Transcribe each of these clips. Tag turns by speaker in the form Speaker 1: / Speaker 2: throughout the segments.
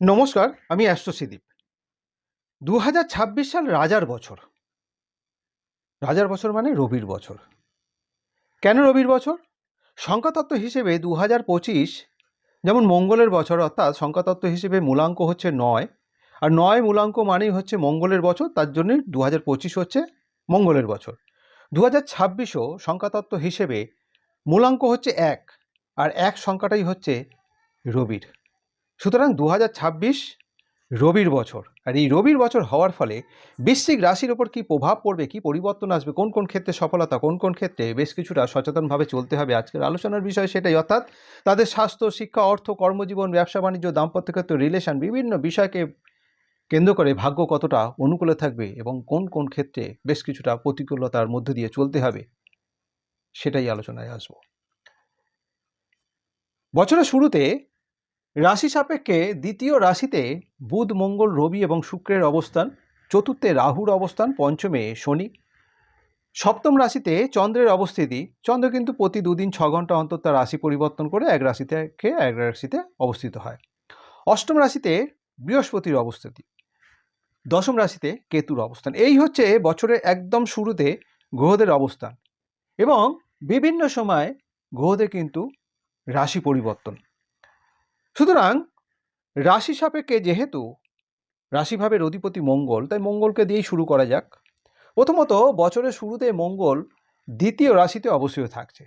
Speaker 1: নমস্কার, আমি অ্যাস্ট্রোসিদীপ দু হাজার ছাব্বিশ সাল রাজার বছর। রাজার বছর মানে রবির বছর। কেন রবির বছর? সংখ্যাতত্ত্ব হিসেবে দু হাজার পঁচিশ যেমন মঙ্গলের বছর, অর্থাৎ সংখ্যাতত্ত্ব হিসেবে মূলাঙ্ক হচ্ছে নয়, আর নয় মূলাঙ্ক মানেই হচ্ছে মঙ্গলের বছর, তার জন্যই দু হাজার পঁচিশ হচ্ছে মঙ্গলের বছর। দু হাজার ছাব্বিশও সংখ্যাতত্ত্ব হিসেবে মূলাঙ্ক হচ্ছে এক, আর এক সংখ্যাটাই হচ্ছে রবির। সুতরাং দু রবির বছর। আর এই রবির বছর হওয়ার ফলে বৃশ্চিক রাশির ওপর কী প্রভাব পড়বে, কী পরিবর্তন আসবে, কোন কোন ক্ষেত্রে সফলতা, কোন কোন ক্ষেত্রে বেশ কিছুটা সচেতনভাবে চলতে হবে আজকের আলোচনার বিষয় সেটাই। অর্থাৎ তাদের স্বাস্থ্য, শিক্ষা, অর্থ, কর্মজীবন, ব্যবসা, বাণিজ্য, দাম্পত্য ক্ষেত্র রিলেশন বিভিন্ন বিষয়কে কেন্দ্র করে ভাগ্য কতটা অনুকূলে থাকবে এবং কোন কোন ক্ষেত্রে বেশ কিছুটা প্রতিকূলতার মধ্য দিয়ে চলতে হবে সেটাই আলোচনায় আসব। বছরের শুরুতে রাশি সাপেক্ষে দ্বিতীয় রাশিতে বুধ, মঙ্গল, রবি এবং শুক্রের অবস্থান, চতুর্থে রাহুর অবস্থান, পঞ্চমে শনি। সপ্তম রাশিতে চন্দ্রের অবস্থিতি, চন্দ্র কিন্তু প্রতি দুদিন ছ ঘণ্টা অন্তর তার রাশি পরিবর্তন করে এক রাশি থেকে এক রাশিতে অবস্থিত হয়। অষ্টম রাশিতে বৃহস্পতির অবস্থিতি, দশম রাশিতে কেতুর অবস্থান। এই হচ্ছে বছরের একদম শুরুতে গ্রহদের অবস্থান এবং বিভিন্ন সময় গ্রহদের কিন্তু রাশি পরিবর্তন। সুতরাং রাশি সাপেক্ষে যেহেতু রাশিভাবের অধিপতি মঙ্গল, তাই মঙ্গলকে দিয়েই শুরু করা যাক। প্রথমত, বছরের শুরুতে মঙ্গল দ্বিতীয় রাশিতে অবস্থিত থাকছে।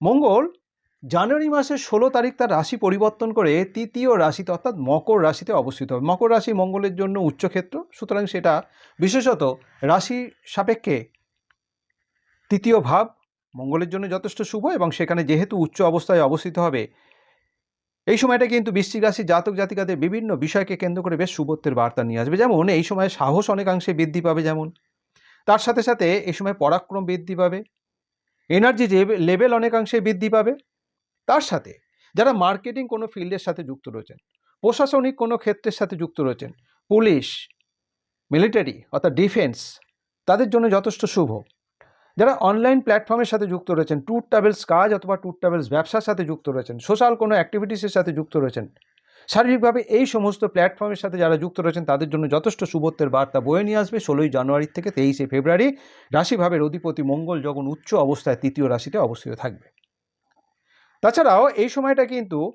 Speaker 1: মঙ্গল জানুয়ারি মাসের ষোলো তারিখ তার রাশি পরিবর্তন করে তৃতীয় রাশিতে, অর্থাৎ মকর রাশিতে অবস্থিত হবে। মকর রাশি মঙ্গলের জন্য উচ্চক্ষেত্র, সুতরাং সেটা বিশেষত রাশি সাপেক্ষে তৃতীয় ভাব মঙ্গলের জন্য যথেষ্ট শুভ এবং সেখানে যেহেতু উচ্চ অবস্থায় অবস্থিত হবে এই সময়টা কিন্তু বৃশ্চিক রাশি জাতক জাতিকাদের বিভিন্ন বিষয়কে কেন্দ্র করে বেশ শুভত্বের বার্তা নিয়ে আসবে। যেমন এই সময় সাহস অনেকাংশে বৃদ্ধি পাবে যেমন। তার সাথে সাথে এই সময় পরাক্রম বৃদ্ধি পাবে। এনার্জি লেভেল অনেকাংশে বৃদ্ধি পাবে। তার সাথে যারা মার্কেটিং কোনো ফিল্ডের সাথে যুক্ত রয়েছেন, প্রশাসনিক কোনো ক্ষেত্রের সাথে যুক্ত রয়েছেন পুলিশ মিলিটারি অর্থাৎ ডিফেন্স তাদের জন্য যথেষ্ট শুভ। যারা অনলাইন প্ল্যাটফর্মের সাথে যুক্ত রয়েছেন ট্যুর ট্রাভেলস কাজ অথবা ট্যুর ট্রাভেলস ব্যবসার সাথে যুক্ত রয়েছেন সোশ্যাল কোনো অ্যাক্টিভিটিসের সাথে যুক্ত রয়েছেন শারীরিকভাবে এই সমস্ত প্ল্যাটফর্মের সাথে যারা যুক্ত রয়েছেন, তাদের জন্য যথেষ্ট শুভত্বের বার্তা বয়ে নিয়ে আসবে ষোলোই জানুয়ারি থেকে তেইশে ফেব্রুয়ারি। রাশিভাবের অধিপতি মঙ্গল যখন উচ্চ অবস্থায় তৃতীয় রাশিতে অবস্থিত থাকবে। তাছাড়াও এই সময়টা কিন্তু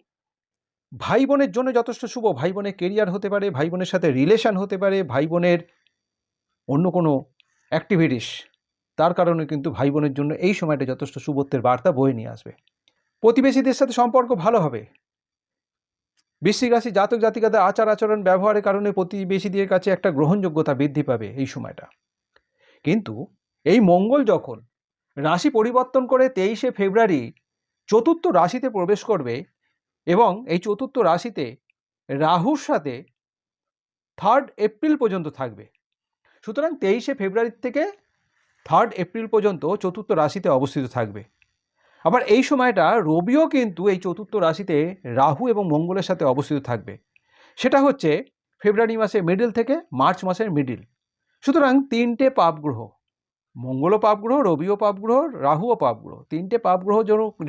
Speaker 1: ভাই বোনের জন্য যথেষ্ট শুভ। ভাই বোনের কেরিয়ার হতে পারে, ভাই বোনের সাথে রিলেশান হতে পারে, ভাই বোনের অন্য কোনো অ্যাক্টিভিটিস তার কারণে কিন্তু ভাই বোনের জন্য এই সময়টা যথেষ্ট শুভত্বের বার্তা বয়ে নিয়ে আসবে। প্রতিবেশীদের সাথে সম্পর্ক ভালো হবে। বৃশ্চিক রাশি জাতক জাতিকাদের আচার আচরণ ব্যবহারের কারণে প্রতিবেশীদের কাছে একটা গ্রহণযোগ্যতা বৃদ্ধি পাবে এই সময়টা। কিন্তু এই মঙ্গল যখন রাশি পরিবর্তন করে তেইশে ফেব্রুয়ারি চতুর্থ রাশিতে প্রবেশ করবে এবং এই চতুর্থ রাশিতে রাহুর সাথে থার্ড এপ্রিল পর্যন্ত থাকবে। সুতরাং তেইশে ফেব্রুয়ারি থেকে থার্ড এপ্রিল পর্যন্ত চতুর্থ রাশিতে অবস্থিত থাকবে। আবার এই সময়টা রবিও কিন্তু এই চতুর্থ রাশিতে রাহু এবং মঙ্গলের সাথে অবস্থিত থাকবে। সেটা হচ্ছে ফেব্রুয়ারি মাসের মিডিল থেকে মার্চ মাসের মিডিল সুতরাং তিনটে পাপগ্রহ মঙ্গলও পাপগ্রহ রবিও পাপগ্রহ রাহুও পাপগ্রহ তিনটে পাপগ্রহ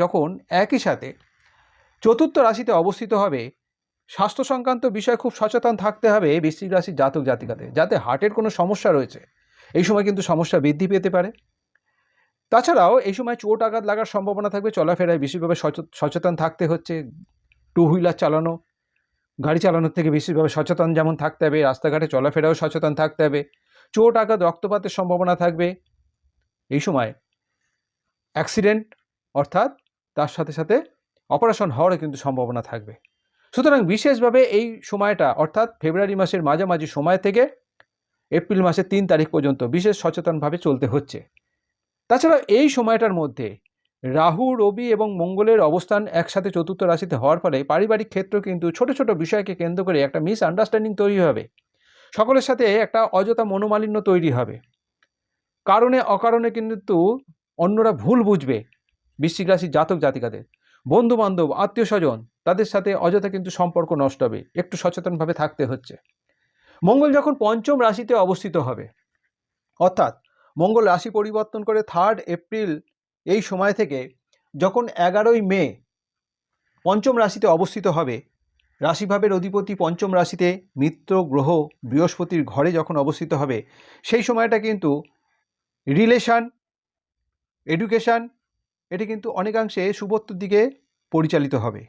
Speaker 1: যখন একই সাথে চতুর্থ রাশিতে অবস্থিত হবে, স্বাস্থ্য সংক্রান্ত বিষয়ে খুব সচেতন থাকতে হবে বৃশ্চিক রাশির জাতক জাতিকাতে যাতে হার্টের কোনো সমস্যা রয়েছে। এই সময় কিন্তু সমস্যা বৃদ্ধি পেতে পারে। তাছাড়াও এই সময় চোট আঘাত লাগার সম্ভাবনা থাকবে, চলাফেরায় বেশিভাবে সচেতন থাকতে হচ্ছে। টু হুইলার চালানো, গাড়ি চালানোর থেকে বেশিভাবে সচেতন যেমন থাকতে হবে, রাস্তাঘাটে চলাফেরাও সচেতন থাকতে হবে। চোট আঘাত, রক্তপাতের সম্ভাবনা থাকবে। এই সময় অ্যাক্সিডেন্ট অর্থাৎ তার সাথে সাথে অপারেশন হওয়ারও কিন্তু সম্ভাবনা থাকবে। সুতরাং বিশেষভাবে এই সময়টা অর্থাৎ ফেব্রুয়ারি মাসের মাঝামাঝি সময় থেকে এপ্রিল মাসের তিন তারিখ পর্যন্ত বিশেষ সচেতনভাবে চলতে হচ্ছে। তাছাড়া এই সময়টার মধ্যে রাহু, রবি এবং মঙ্গলের অবস্থান একসাথে চতুর্থ রাশিতে হওয়ার ফলে পারিবারিক ক্ষেত্র কিন্তু ছোট ছোট বিষয়কে কেন্দ্র করে একটা মিস আন্ডারস্ট্যান্ডিং তৈরি হবে। সকলের সাথে একটা অযথা মনোমালিন্য তৈরি হবে। কারণে, অকারণে কিন্তু অন্যরা ভুল বুঝবে বৃশ্চিক রাশির জাতক জাতিকাদের। বন্ধু বান্ধব আত্মীয় স্বজন, তাদের সাথে অযথা কিন্তু সম্পর্ক নষ্ট হবে। একটু সচেতনভাবে থাকতে হচ্ছে। মঙ্গল যখন পঞ্চম রাশিতে অবস্থিত হবে, অর্থাৎ মঙ্গল রাশি পরিবর্তন করে থার্ড এপ্রিল এই সময় থেকে যখন এগারোই মে পঞ্চম রাশিতে অবস্থিত হবে, রাশিভাবের অধিপতি পঞ্চম রাশিতে মিত্র, গ্রহ, বৃহস্পতির ঘরে যখন অবস্থিত হবে, সেই সময়টা কিন্তু রিলেশন এডুকেশান এটি কিন্তু অনেকাংশে শুভত্বর দিকে পরিচালিত হবে।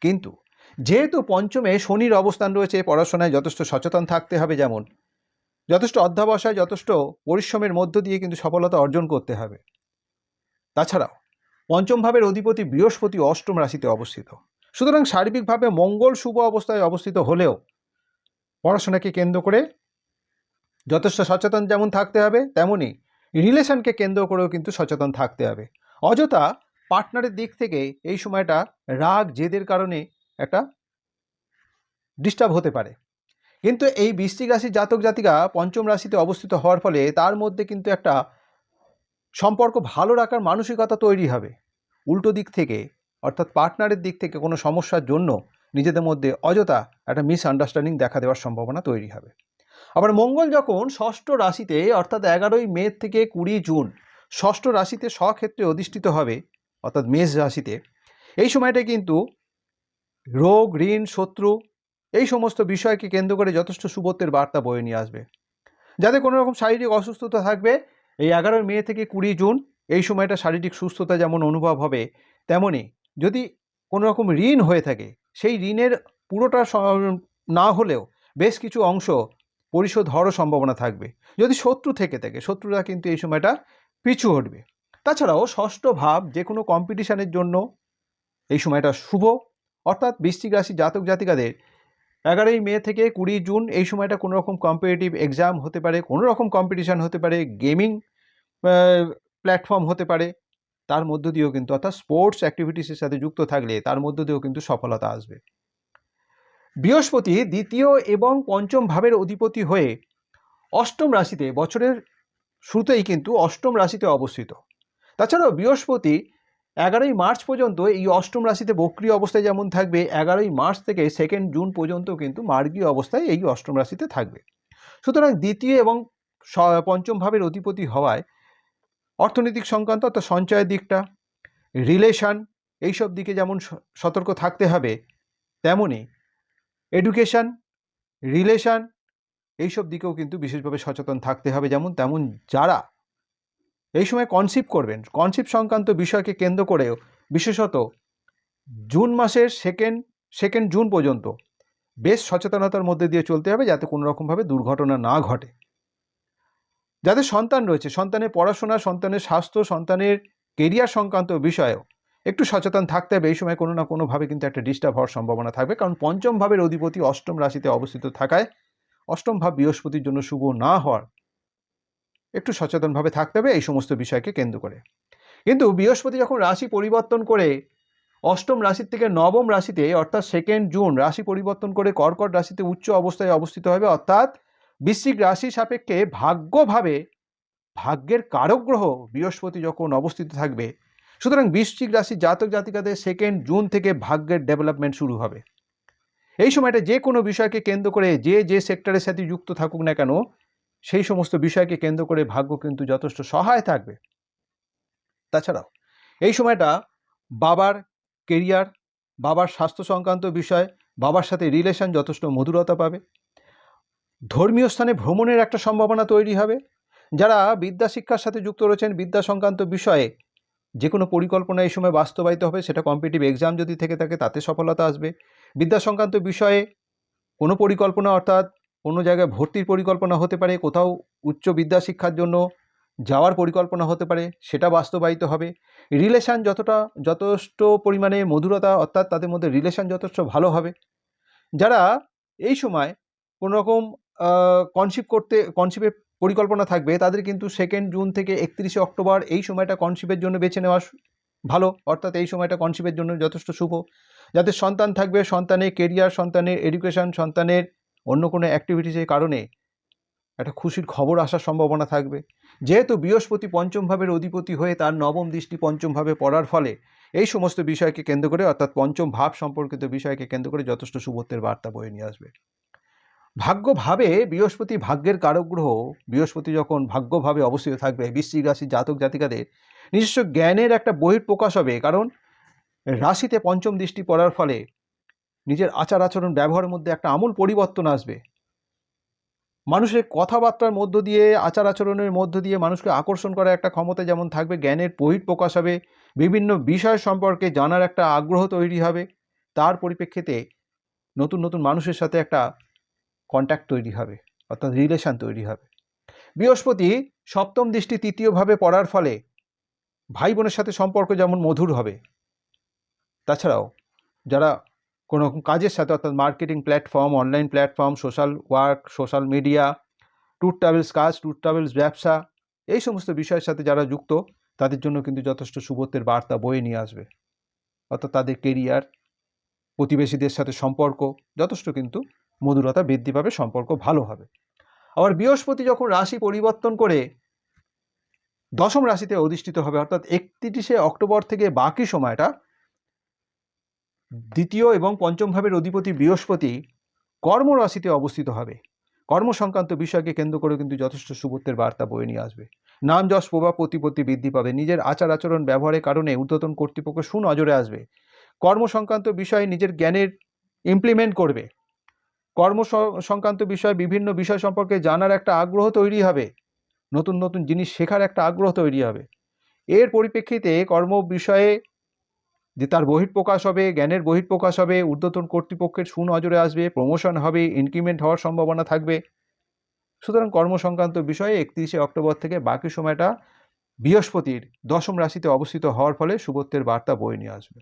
Speaker 1: কিন্তু যেহেতু পঞ্চমে শনির অবস্থান রয়েছে, পড়াশোনায় যথেষ্ট সচেতন থাকতে হবে যেমন। যথেষ্ট অধ্যাবসায়, যথেষ্ট পরিশ্রমের মধ্য দিয়ে কিন্তু সফলতা অর্জন করতে হবে। তাছাড়াও, পঞ্চম ভাবের অধিপতি বৃহস্পতি অষ্টম রাশিতে অবস্থিত। সুতরাং সার্বিকভাবে মঙ্গল শুভ অবস্থায় অবস্থিত হলেও পড়াশোনাকে কেন্দ্র করে যথেষ্ট সচেতন যেমন থাকতে হবে তেমনই রিলেশনকে কেন্দ্র করেও কিন্তু সচেতন থাকতে হবে। অযথা পার্টনারের দিক থেকে এই সময়টা রাগ, জেদের কারণে একটা ডিস্টার্ব হতে পারে। কিন্তু এই বৃশ্চিক রাশির জাতক জাতিকা পঞ্চম রাশিতে অবস্থিত হওয়ার ফলে তার মধ্যে কিন্তু একটা সম্পর্ক ভালো রাখার মানসিকতা তৈরি হবে। উল্টো দিক থেকে, অর্থাৎ পার্টনারের দিক থেকে কোনো সমস্যার জন্য নিজেদের মধ্যে অযথা একটা মিসআন্ডারস্ট্যান্ডিং দেখা দেওয়ার সম্ভাবনা তৈরি হবে। আবার মঙ্গল যখন ষষ্ঠ রাশিতে, অর্থাৎ এগারোই মে থেকে কুড়ি জুন, ষষ্ঠ রাশিতে স্বক্ষেত্রে অধিষ্ঠিত হবে, অর্থাৎ মেষ রাশিতে, এই সময়টা কিন্তু রোগ, ঋণ, শত্রু, এই সমস্ত বিষয়কে কেন্দ্র করে যথেষ্ট সুবত্বের বার্তা বয়ে নিয়ে আসবে। যাদের কোনো রকম শারীরিক অসুস্থতা থাকবে, এই এগারোই মে থেকে কুড়ি জুন, এই সময়টা শারীরিক সুস্থতা যেমন অনুভব হবে তেমনই যদি কোনো রকম ঋণ হয়ে থাকে, সেই ঋণের পুরোটা না হলেও বেশ কিছু অংশ পরিশোধ হওয়ারও সম্ভাবনা থাকবে। যদি শত্রু থেকে থাকে, শত্রুরা কিন্তু এই সময়টা পিছু হটবে। তাছাড়াও ষষ্ঠ ভাব যে কোনো কম্পিটিশানের জন্য এই সময়টা শুভ। অর্থাৎ বৃশ্চিক রাশি জাতক জাতিকাদের এগারোই মে থেকে কুড়ি জুন এই সময়টা কোনো রকম কম্পিটিটিভ এক্সাম হতে পারে, কোনো রকম কম্পিটিশান হতে পারে গেমিং প্ল্যাটফর্ম হতে পারে, তার মধ্য দিয়েও কিন্তু অর্থাৎ স্পোর্টস অ্যাক্টিভিটিসের সাথে যুক্ত থাকলে তার মধ্য দিয়েও কিন্তু সফলতা আসবে। বৃহস্পতি দ্বিতীয় এবং পঞ্চম ভাবের অধিপতি হয়ে অষ্টম রাশিতে বছরের শুরুতেই কিন্তু অষ্টম রাশিতে অবস্থিত। তাছাড়াও বৃহস্পতি এগারোই মার্চ পর্যন্ত এই অষ্টম রাশিতে বক্রিয় অবস্থায় যেমন থাকবে, এগারোই মার্চ থেকে সেকেন্ড জুন পর্যন্ত কিন্তু মার্গীয় অবস্থায় এই অষ্টম রাশিতে থাকবে। সুতরাং দ্বিতীয় এবং পঞ্চম ভাবের অধিপতি হওয়ায় অর্থনৈতিক সংক্রান্ত অর্থাৎ সঞ্চয়ের দিকটা রিলেশন এইসব দিকে যেমন সতর্ক থাকতে হবে তেমনই এডুকেশন রিলেশন এইসব দিকেও কিন্তু বিশেষভাবে সচেতন থাকতে হবে। যেমন তেমন যারা এই সময় কনসিভ করবেন। কনসিভ সংক্রান্ত বিষয়কে কেন্দ্র করেও, বিশেষত জুন মাসের সেকেন্ড সেকেন্ড জুন পর্যন্ত বেশ সচেতনতার মধ্যে দিয়ে চলতে হবে যাতে কোনো রকমভাবে দুর্ঘটনা না ঘটে। যাদের সন্তান রয়েছে, সন্তানের পড়াশোনা, সন্তানের স্বাস্থ্য, সন্তানের কেরিয়ার সংক্রান্ত বিষয়েও একটু সচেতন থাকতে হবে। এই সময় কোনো না কোনোভাবে কিন্তু একটা ডিস্টার্ব হওয়ার সম্ভাবনা থাকবে। কারণ পঞ্চম ভাবের অধিপতি অষ্টম রাশিতে অবস্থিত থাকায় অষ্টম ভাব বৃহস্পতির জন্য শুভ না হওয়ার একটু সচেতনভাবে থাকতে হবে এই সমস্ত বিষয়কে কেন্দ্র করে। কিন্তু বৃহস্পতি যখন রাশি পরিবর্তন করে, অষ্টম রাশির থেকে নবম রাশিতে, অর্থাৎ সেকেন্ড জুন রাশি পরিবর্তন করে কর্কট রাশিতে উচ্চ অবস্থায় অবস্থিত হবে, অর্থাৎ বৃশ্চিক রাশি সাপেক্ষে ভাগ্যভাবে ভাগ্যের কারক গ্রহ বৃহস্পতি যখন অবস্থিত থাকবে, সুতরাং বৃশ্চিক রাশি জাতক জাতিকাদের সেকেন্ড জুন থেকে ভাগ্যের ডেভেলপমেন্ট শুরু হবে। এই সময়টা যে কোনো বিষয়কে কেন্দ্র করে যে যে সেক্টরের সাথে যুক্ত থাকুক না কেন সেই সমস্ত বিষয়কে কেন্দ্র করে ভাগ্য কিন্তু যথেষ্ট সহায় থাকবে। তাছাড়াও, এই সময়টা বাবার কেরিয়ার বাবার স্বাস্থ্য সংক্রান্ত বিষয়, বাবার সাথে রিলেশন যথেষ্ট মধুরতা পাবে। ধর্মীয় স্থানে ভ্রমণের একটা সম্ভাবনা তৈরি হবে। যারা বিদ্যা শিক্ষার সাথে যুক্ত রয়েছেন, বিদ্যা সংক্রান্ত বিষয়ে যে কোনো পরিকল্পনা এই সময় বাস্তবায়িত হবে, সেটা কম্পিটিভ এক্সাম যদি থেকে থাকে, তাতে সফলতা আসবে। বিদ্যা সংক্রান্ত বিষয়ে কোনো পরিকল্পনা অর্থাৎ কোনো জায়গায় ভর্তির পরিকল্পনা হতে পারে, কোথাও উচ্চ বিদ্যা শিক্ষার জন্য যাওয়ার পরিকল্পনা হতে পারে, সেটা বাস্তবায়িত হবে। রিলেশান যতটা, যথেষ্ট পরিমাণে মধুরতা, অর্থাৎ তাদের মধ্যে রিলেশান যথেষ্ট ভালো হবে। যারা এই সময় কোনো রকম কনসিভ করতে কনসিভের পরিকল্পনা থাকবে, তাদের কিন্তু সেকেন্ড জুন থেকে একত্রিশে অক্টোবর এই সময়টা কনসিভের জন্য বেছে নেওয়া ভালো, অর্থাৎ এই সময়টা কনসিভের জন্য যথেষ্ট শুভ। যাদের সন্তান থাকবে, সন্তানের কেরিয়ার সন্তানের এডুকেশন সন্তানের অন্য কোনো অ্যাক্টিভিটিসের কারণে একটা খুশির খবর আসার সম্ভাবনা থাকবে। যেহেতু বৃহস্পতি পঞ্চম ভাবের অধিপতি হয়ে তার নবম দৃষ্টি পঞ্চমভাবে পড়ার ফলে এই সমস্ত বিষয়কে কেন্দ্র করে, অর্থাৎ পঞ্চম ভাব সম্পর্কিত বিষয়কে কেন্দ্র করে যথেষ্ট শুভত্বের বার্তা বয়ে নিয়ে আসবে। ভাগ্যভাবে বৃহস্পতি ভাগ্যের কারক গ্রহ, বৃহস্পতি যখন ভাগ্যভাবে অবস্থিত থাকবে, বৃশ্চিক রাশি জাতক জাতিকাদের, নিজস্ব জ্ঞানের একটা বহির প্রকাশ হবে। কারণ রাশিতে পঞ্চম দৃষ্টি পড়ার ফলে নিজের আচার আচরণ ব্যবহারের মধ্যে একটা আমূল পরিবর্তন আসবে। মানুষের কথাবার্তার মধ্য দিয়ে, আচার আচরণের মধ্য দিয়ে মানুষকে আকর্ষণ করার একটা ক্ষমতা যেমন থাকবে, জ্ঞানের বহির প্রকাশ হবে, বিভিন্ন বিষয় সম্পর্কে জানার একটা আগ্রহ তৈরি হবে। তার পরিপ্রেক্ষিতে নতুন নতুন মানুষের সাথে একটা কন্ট্যাক্ট তৈরি হবে, অর্থাৎ রিলেশান তৈরি হবে। বৃহস্পতি সপ্তম দৃষ্টি তৃতীয়ভাবে পড়ার ফলে ভাই বোনের সাথে সম্পর্ক যেমন মধুর হবে, তাছাড়াও যারা কোনো রকম কাজের সাথে, অর্থাৎ marketing platform online platform social work social media tour travels কাজ ট্যুর ট্রাভেলস ব্যবসা, এই সমস্ত বিষয়ের সাথে যারা যুক্ত, তাদের জন্য কিন্তু যথেষ্ট শুভত্বের বার্তা বয়ে নিয়ে আসবে। অর্থাৎ তাদের কেরিয়ার প্রতিবেশীদের সাথে সম্পর্ক, যথেষ্ট কিন্তু মধুরতা বৃদ্ধি পাবে, সম্পর্ক ভালো হবে। আবার বৃহস্পতি যখন রাশি পরিবর্তন করে, দশম রাশিতে অধিষ্ঠিত হবে, অর্থাৎ একত্রিশে অক্টোবর থেকে বাকি সময়টা দ্বিতীয় এবং পঞ্চম ভাবের অধিপতি বৃহস্পতি কর্মরাশিতে অবস্থিত হবে। কর্ম সংক্রান্ত বিষয়কে কেন্দ্র করে কিন্তু যথেষ্ট শুভত্বের বার্তা বয়ে নিয়ে আসবে। নাম, যশ, প্রভাব, প্রতিপত্তি বৃদ্ধি পাবে। নিজের আচার আচরণ ব্যবহারের কারণে ঊর্ধ্বতন কর্তৃপক্ষ সুনজরে আসবে। কর্ম সংক্রান্ত বিষয়ে নিজের জ্ঞানের ইমপ্লিমেন্ট করবে। কর্ম সংক্রান্ত বিষয় বিভিন্ন বিষয় সম্পর্কে জানার একটা আগ্রহ তৈরি হবে। নতুন নতুন জিনিস শেখার একটা আগ্রহ তৈরি হবে। এর পরিপ্রেক্ষিতে কর্ম বিষয়ে যে তার বহিঃপ্রকাশ হবে, জ্ঞানের বহিঃপ্রকাশ হবে, ঊর্ধ্বতন কর্তৃপক্ষের সুনজরে আসবে, প্রমোশন হবে ইনক্রিমেন্ট হওয়ার সম্ভাবনা থাকবে। সুতরাং কর্ম সংক্রান্ত বিষয়ে একত্রিশে অক্টোবর থেকে বাকি সময়টা বৃহস্পতির দশম রাশিতে অবস্থিত হওয়ার ফলে শুভত্বের বার্তা বয়ে নিয়ে আসবে।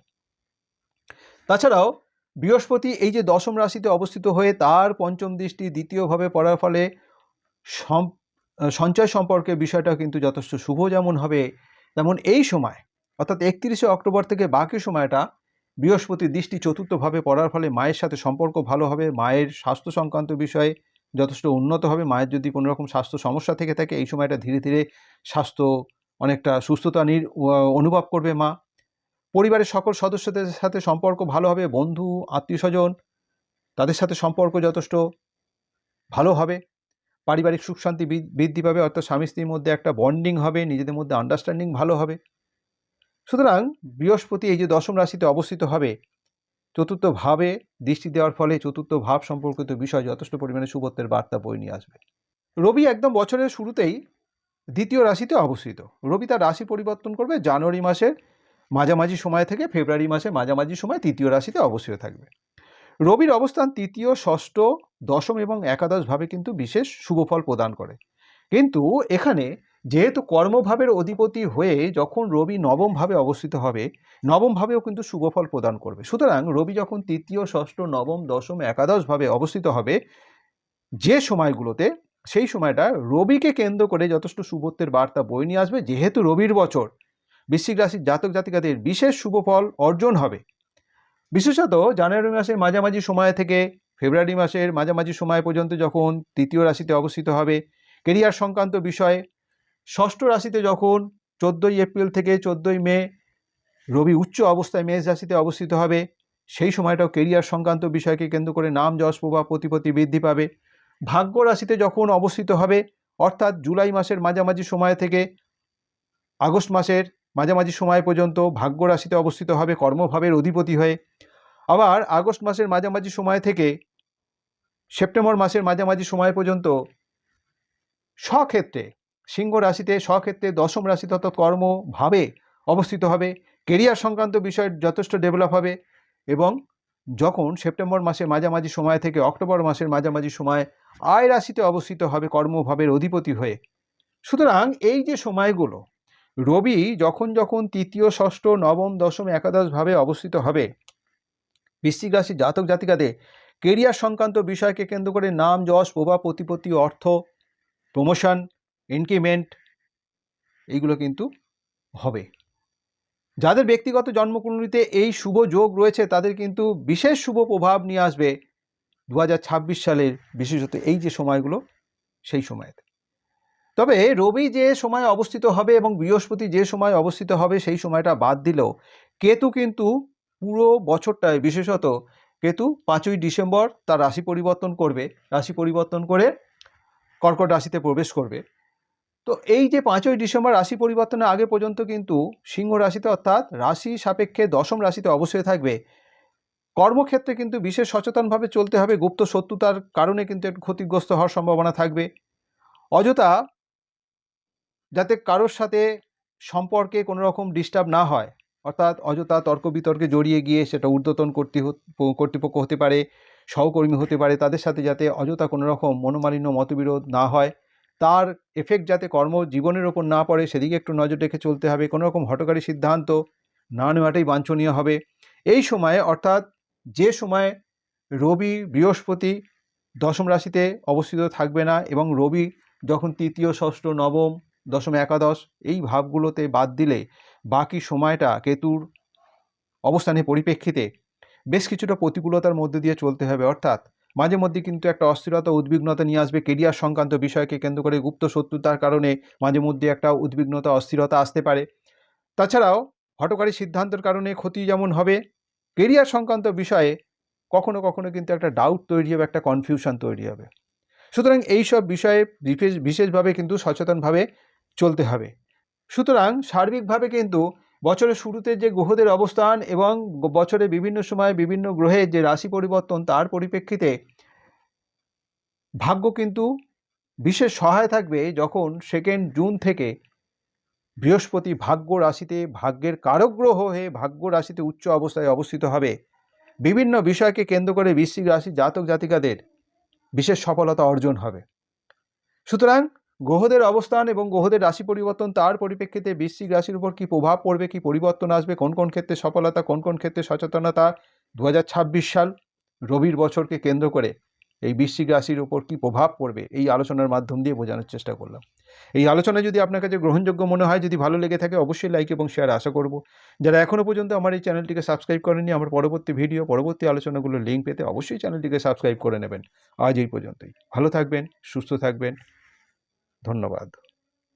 Speaker 1: তাছাড়াও বৃহস্পতি এই যে দশম রাশিতে অবস্থিত হয়ে তার পঞ্চম দৃষ্টি দ্বিতীয়ভাবে পড়ার ফলে সঞ্চয় সম্পর্কে বিষয়টা কিন্তু যথেষ্ট শুভ যেমন হবে, তেমন এই সময় অর্থাৎ একত্রিশে অক্টোবর থেকে বাকি সময়টা বৃহস্পতির দৃষ্টি চতুর্থভাবে পড়ার ফলে মায়ের সাথে সম্পর্ক ভালো হবে, মায়ের স্বাস্থ্য সংক্রান্ত বিষয়ে যথেষ্ট উন্নত হবে, মায়ের যদি কোনো রকম স্বাস্থ্য সমস্যা থেকে থাকে, এই সময়টা ধীরে ধীরে স্বাস্থ্য অনেকটা সুস্থতা নির অনুভব করবে মা। পরিবারের সকল সদস্যদের সাথে সম্পর্ক ভালো হবে, বন্ধু আত্মীয় স্বজন তাদের সাথে সম্পর্ক যথেষ্ট ভালো হবে। পারিবারিক সুখ শান্তি বৃদ্ধি পাবে, অর্থাৎ স্বামী স্ত্রীর মধ্যে একটা বন্ডিং হবে, নিজেদের মধ্যে আন্ডারস্ট্যান্ডিং ভালো হবে। সুতরাং বৃহস্পতি এই যে দশম রাশিতে অবস্থিত হবে, চতুর্থ ভাবে দৃষ্টি দেওয়ার ফলে চতুর্থ ভাব সম্পর্কিত বিষয় যথেষ্ট পরিমাণে শুভত্বের বার্তা বই নিয়ে আসবে। রবি একদম বছরের শুরুতেই দ্বিতীয় রাশিতে অবস্থিত। রবি তার রাশি পরিবর্তন করবে, জানুয়ারি মাসের মাঝামাঝি সময় থেকে ফেব্রুয়ারি মাসের মাঝামাঝি সময় তৃতীয় রাশিতে অবস্থিত থাকবে। রবির অবস্থান তৃতীয়, ষষ্ঠ, দশম এবং একাদশ ভাবে কিন্তু বিশেষ শুভ ফল প্রদান করে। কিন্তু এখানে যেহেতু কর্মভাবের অধিপতি হয়ে যখন রবি নবম ভাবে অবস্থিত হবে নবম ভাবেও কিন্তু শুভ ফল প্রদান করবে। সুতরাং রবি যখন তৃতীয়, ষষ্ঠ, নবম, দশম একাদশ ভাবে অবস্থিত হবে, যে সময়গুলোতে, সেই সময়টা রবিকে কেন্দ্র করে যথেষ্ট শুভত্বের বার্তা বই নিয়ে আসবে, যেহেতু রবির বছর, বৃশ্চিক রাশির জাতক জাতিকাদের বিশেষ শুভ ফল অর্জন হবে। বিশেষত জানুয়ারি মাসের মাঝামাঝি সময় থেকে ফেব্রুয়ারি মাসের মাঝামাঝি সময় পর্যন্ত যখন তৃতীয় রাশিতে অবস্থিত হবে কেরিয়ার সংক্রান্ত বিষয়ে ষষ্ঠ রাশিতে যখন চোদ্দোই এপ্রিল থেকে চোদ্দোই মে রবি উচ্চ অবস্থায় মেষ রাশিতে অবস্থিত হবে, সেই সময়টাও কেরিয়ার সংক্রান্ত বিষয়কে কেন্দ্র করে নাম, যশ, প্রভাব, প্রতিপত্তি বৃদ্ধি পাবে। ভাগ্য রাশিতে যখন অবস্থিত হবে, অর্থাৎ জুলাই মাসের মাঝামাঝি সময় থেকে আগস্ট মাসের মাঝামাঝি সময় পর্যন্ত ভাগ্য রাশিতে অবস্থিত হবে কর্মভাবের অধিপতি হয়ে। আবার আগস্ট মাসের মাঝামাঝি সময় থেকে সেপ্টেম্বর মাসের মাঝামাঝি সময় পর্যন্ত স্বক্ষেত্রে সিংহ রাশিতে স্বক্ষেত্রে দশম রাশিতে অর্থাৎ কর্মভাবে অবস্থিত হবে। কেরিয়ার সংক্রান্ত বিষয় যথেষ্ট ডেভেলপ হবে এবং যখন সেপ্টেম্বর মাসের মাঝামাঝি সময় থেকে অক্টোবর মাসের মাঝামাঝি সময় আয় রাশিতে অবস্থিত হবে কর্মভাবের অধিপতি হয়ে। সুতরাং এই যে সময়গুলো, রবি যখন যখন তৃতীয়, ষষ্ঠ, নবম, দশম, একাদশভাবে অবস্থিত হবে, বৃশ্চিক রাশির জাতক জাতিকাদের কেরিয়ার সংক্রান্ত বিষয়কে কেন্দ্র করে নাম, যশ, প্রভাব, প্রতিপত্তি, অর্থ প্রমোশন ইনক্রিমেন্ট এইগুলো কিন্তু হবে। যাদের ব্যক্তিগত জন্মকুণ্ডলিতে এই শুভ যোগ রয়েছে, তাদের কিন্তু বিশেষ শুভ প্রভাব নিয়ে আসবে দু হাজার ছাব্বিশ সালের বিশেষত এই যে সময়গুলো, সেই সময়তে। তবে রবি যে সময় অবস্থিত হবে এবং বৃহস্পতি যে সময় অবস্থিত হবে, সেই সময়টা বাদ দিলেও কেতু কিন্তু পুরো বছরটায়, বিশেষত কেতু পাঁচই ডিসেম্বর তার রাশি পরিবর্তন করবে। রাশি পরিবর্তন করে কর্কট রাশিতে প্রবেশ করবে। তো এই যে পাঁচই ডিসেম্বর রাশি পরিবর্তনের আগে পর্যন্ত কিন্তু সিংহ রাশিতে অর্থাৎ রাশি সাপেক্ষে দশম রাশিতে অবশ্যই থাকবে। কর্মক্ষেত্রে কিন্তু বিশেষ সচেতনভাবে চলতে হবে, গুপ্ত শত্রুতার কারণে কিন্তু একটু ক্ষতিগ্রস্ত হওয়ার সম্ভাবনা থাকবে। অযথা যাতে কারোর সাথে সম্পর্কে কোনো রকম ডিস্টার্ব না হয়, অর্থাৎ অযথা তর্ক বিতর্কে জড়িয়ে গিয়ে সেটা ঊর্ধ্বতন কর্তৃ কর্তৃপক্ষ হতে পারে, সহকর্মী হতে পারে, তাদের সাথে যাতে অযথা কোনো রকম মনোমালিন্য মতবিরোধ না হয়। তার এফেক্ট যাতে কর্মজীবনের ওপর না পড়ে, সেদিকে একটু নজর রেখে চলতে হবে। কোনো রকম হটকারী সিদ্ধান্ত না নেওয়াটাই বাঞ্ছনীয় হবে। এই সময়ে, অর্থাৎ যে সময় রবি বৃহস্পতি দশম রাশিতে অবস্থিত থাকবে না এবং রবি যখন তৃতীয়, ষষ্ঠ, নবম, দশম, একাদশ, এই ভাবগুলোতে বাদ দিলে বাকি সময়টা কেতুর অবস্থানের পরিপ্রেক্ষিতে বেশ কিছুটা প্রতিকূলতার মধ্যে দিয়ে চলতে হবে। অর্থাৎ মাঝে মধ্যে কিন্তু একটা অস্থিরতা, উদ্বিগ্নতা নিয়ে আসবে কেরিয়ার সংক্রান্ত বিষয়কে কেন্দ্র করে গুপ্ত শত্রুতার কারণে মাঝে মধ্যে একটা উদ্বিগ্নতা, অস্থিরতা আসতে পারে। তাছাড়াও হটকারী সিদ্ধান্তের কারণে ক্ষতি যেমন হবে, কেরিয়ার সংক্রান্ত বিষয়ে কখনো কখনো কিন্তু একটা ডাউট তৈরি হবে, একটা কনফিউশন তৈরি হবে। সুতরাং এই সব বিষয়ে বিশেষ, বিশেষভাবে কিন্তু সচেতনভাবে চলতে হবে। সুতরাং সার্বিকভাবে কিন্তু বছরের শুরুতে যে গ্রহদের অবস্থান এবং বছরে বিভিন্ন সময়ে বিভিন্ন গ্রহের যে রাশি পরিবর্তন, তার পরিপ্রেক্ষিতে ভাগ্য কিন্তু বিশেষ সহায় থাকবে যখন সেকেন্ড জুন থেকে বৃহস্পতি ভাগ্য রাশিতে ভাগ্যের কারক গ্রহ হয়ে ভাগ্য রাশিতে উচ্চ অবস্থায় অবস্থিত হবে। বিভিন্ন বিষয়কে কেন্দ্র করে বৃশ্চিক রাশি জাতক জাতিকাদের বিশেষ সফলতা অর্জন হবে। সুতরাং গ্রহদের অবস্থান এবং গ্রহদের রাশি পরিবর্তন তার পরিপ্রেক্ষিতে বৃশ্চিক রাশির উপর কী প্রভাব পড়বে, কী পরিবর্তন আসবে, কোন কোন ক্ষেত্রে সফলতা, কোন কোন ক্ষেত্রে সচেতনতা? দু হাজার ছাব্বিশ সাল, রবির বছরকে কেন্দ্র করে এই বৃশ্চিক রাশির উপর কী প্রভাব পড়বে, এই আলোচনার মাধ্যম দিয়ে বোঝানোর চেষ্টা করলাম। এই আলোচনা যদি আপনার কাছে গ্রহণযোগ্য মনে হয়, যদি ভালো লেগে থাকে অবশ্যই লাইক এবং শেয়ার আশা করব। যারা এখনও পর্যন্ত আমার এই চ্যানেলটিকে সাবস্ক্রাইব করেননি, আমার পরবর্তী ভিডিও, পরবর্তী আলোচনাগুলোর লিঙ্ক পেতে অবশ্যই চ্যানেলটিকে সাবস্ক্রাইব করে নেবেন। আজ এই পর্যন্তই। ভালো থাকবেন, সুস্থ থাকবেন। ধন্যবাদ।